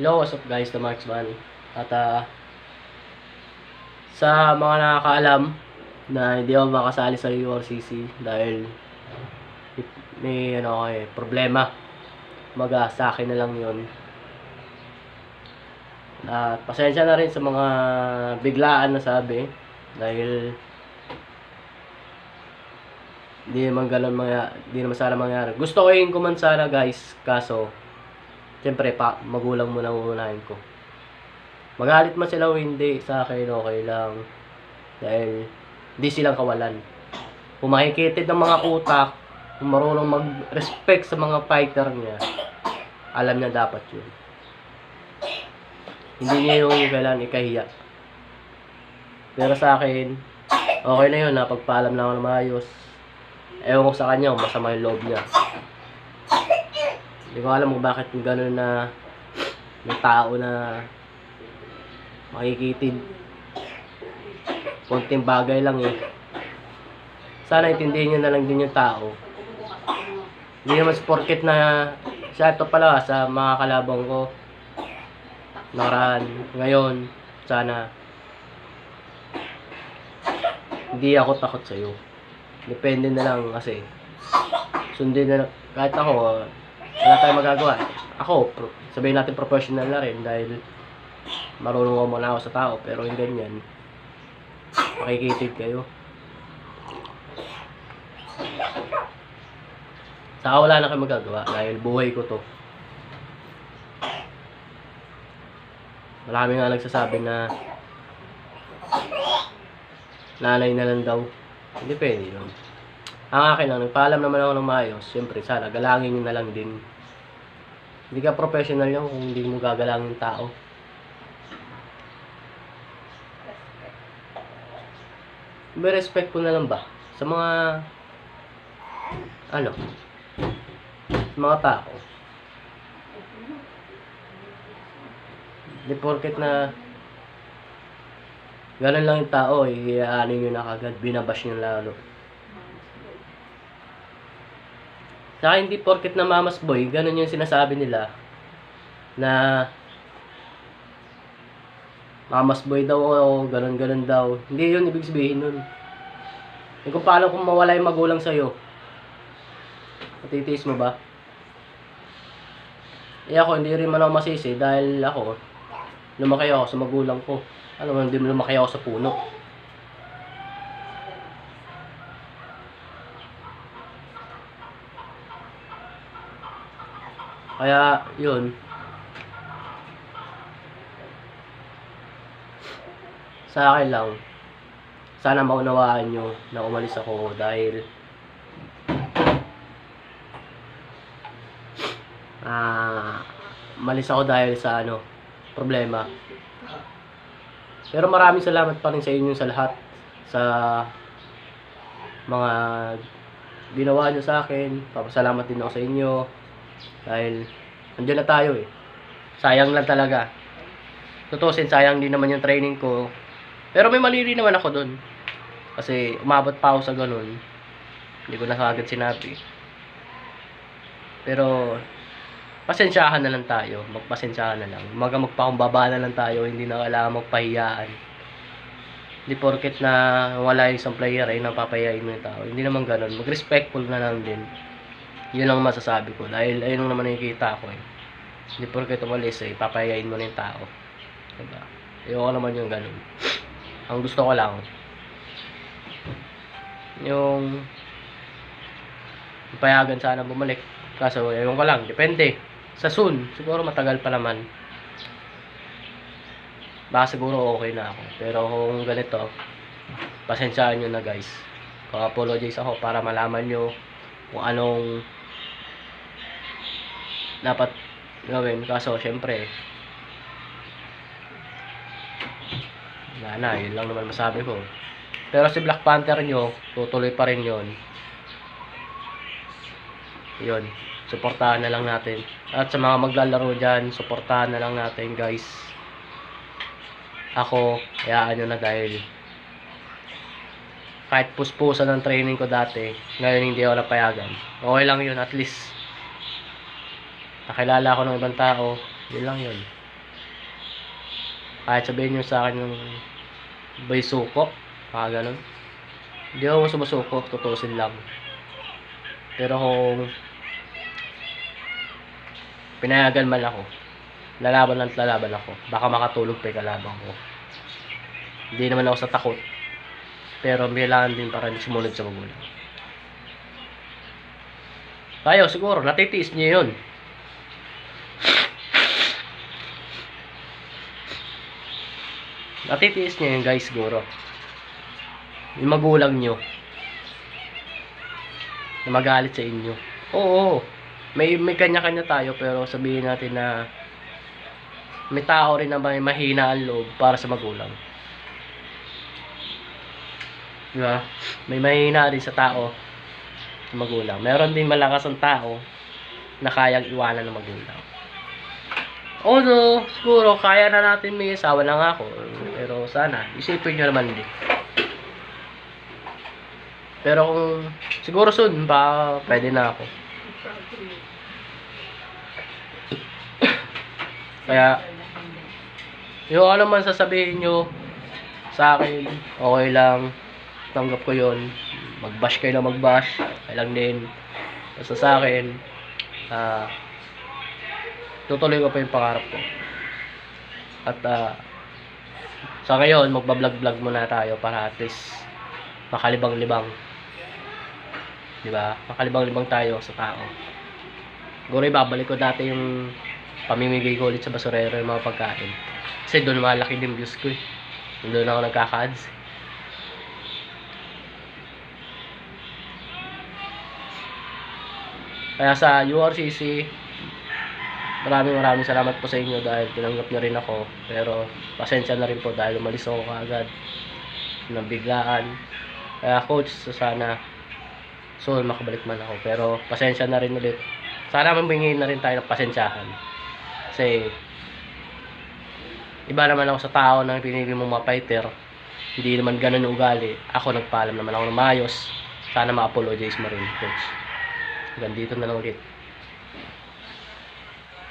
Hello, what's up guys, the Marks Man. At ah, sa mga nakakaalam na hindi ako makasali sa URCC dahil may ano eh, problema. Maga sa akin na lang yun. At pasensya na rin sa mga biglaan na sabi dahil hindi naman ganun mga hindi naman sana mangyari. Gusto ko yung kuman sana guys, kaso Siyempre, pa, magulang mo nang uunahin ko. Magalit man sila o hindi, sa akin okay lang. Dahil, di silang kawalan. Kung ng mga utak, kung marunong mag-respect sa mga fighter niya, alam niya dapat yun. Hindi niya yung kailangan ikahiya. Pero sa akin, okay na yun, napagpaalam lang ako na maayos. Ewan ko sa kanya masama yung loob niya. Hindi ko alam kung bakit gano'n na may tao na makikitid. Konting bagay lang eh. Sana intindihin nyo na lang din yung tao. Hindi naman sa porket na siya ito pala sa mga kalabang ko. Nakaraan, ngayon, sana hindi ako takot sa'yo. Depende na lang kasi sundin na lang. Kahit ako, wala tayong magagawa. Ako, pro, sabihin natin professional na rin dahil marunong ako muna ako sa tao pero yung ganyan makikitid kayo. Saka wala na kayo magagawa dahil buhay ko to. Marami nga nagsasabi na nanay na lang daw. Hindi pwede yun. Ang akin lang, nagpaalam naman ako ng maayos. Siyempre, sana, galangin na lang din. Hindi ka professional yun kung hindi mo gagalangin yung tao. May respect ko na lang ba? Sa mga, ano, sa mga tao. Di porket na ganun lang yung tao, iaanin nyo na kagad, binabash nyo lalo. Saka hindi porket na mamas boy, ganun yung sinasabi nila na mamas boy daw o ganun ganun daw. Hindi yun ibig sabihin nun. Eh kung paano kung mawala yung magulang sa'yo. Matitiis mo ba? Eh ako hindi rin man ako masisi dahil ako lumaki ako sa magulang ko. Alam mo, hindi lumaki ako sa puno. Kaya, yun. Sa akin lang, sana maunawaan nyo na umalis ako dahil ah malis ako dahil sa ano, problema. Pero maraming salamat pa rin sa inyo sa lahat sa mga ginawa nyo sa akin. Papasalamat din ako sa inyo. Dahil, andyan na tayo eh. Sayang lang talaga. Tutusin, sayang din naman yung training ko. Pero may mali naman ako dun. Kasi, umabot pa ako sa ganun. Hindi ko na kagad sinabi. Pero, pasensyahan na lang tayo. Magpasensyahan na lang. Maga magpakumbaba na lang tayo. Hindi na kailangan magpahiyaan. Hindi porket na wala yung isang player ay napapahiyain mo yung tao. Hindi naman ganun. Mag-respectful na lang din. Yun ang masasabi ko. Dahil ayun naman nakikita ko eh. Hindi porket umalis eh, papayain mo na yung tao. Diba? Ayoko naman yung ganun. Ang gusto ko lang, yung payagan sana bumalik. Kaso, ayun ko lang, depende. Sa soon, siguro matagal pa naman. Baka siguro okay na ako. Pero kung ganito, pasensyaan nyo na guys. Kung apologize ako para malaman nyo kung anong dapat gawin. Kaso, syempre, wala na, yun lang naman masabi ko. Pero si Black Panther nyo, tutuloy pa rin yun. Yun, suportahan na lang natin. At sa mga maglalaro dyan, suportahan na lang natin guys. Ako, hayaan nyo na dahil kahit puspusan ng training ko dati, ngayon hindi ako napayagan. Okay lang yun, at least nakilala ako ng ibang tao, yun lang yun. Kahit sabihin nyo sa akin yung bay suko, mga ganun. Hindi ako sumusuko, tutusin lang. Pero kung pinayagan man ako, lalaban lang at lalaban ako. Baka makatulog pa yung kalaban ko. Hindi naman ako sa takot. Pero may kailangan din para sumunod sa magulang. Kayo, siguro, natitiis niyo yun. Natitiis niyo yun, guys, siguro. Yung magulang niyo. Na magalit sa inyo. Oo, may, may kanya-kanya tayo, pero sabihin natin na may tao rin na may mahina ang loob para sa magulang. Di ba? May mahina rin sa tao sa magulang. Meron din malakas ang tao na kayang iwanan ng magulang. Although, siguro, kaya na natin may asawa na nga ako. Sana, isipin nyo naman din. Pero kung, siguro soon, pa, pwede na ako. Kaya, yung ano man sasabihin nyo sa akin, okay lang. Tanggap ko yon Mag-bash kayo na mag-bash. Okay lang din. Basta sa akin, ah, tutuloy ko pa yung pangarap ko. At, ah, sa ngayon, magbablog-vlog muna tayo para at least makalibang-libang. Di ba? Makalibang-libang tayo sa tao. Siguro ibabalik ko dati yung pamimigay ko ulit sa basurero yung mga pagkain. Kasi doon malaki din views ko eh. Doon ako nagkaka-ads. Kaya sa URCC, maraming maraming salamat po sa inyo dahil tinanggap niyo rin ako. Pero pasensya na rin po dahil umalis ako kaagad ng biglaan. Kaya coach, sana soon makabalik man ako. Pero pasensya na rin ulit. Sana mabingin na rin tayo ng pasensyahan. Kasi iba naman ako sa tao na pinili mong mga fighter. Hindi naman ganun ugali. Ako nagpaalam naman ako ng maayos. Sana ma-apologize mo rin, coach. Hanggang dito na lang ulit.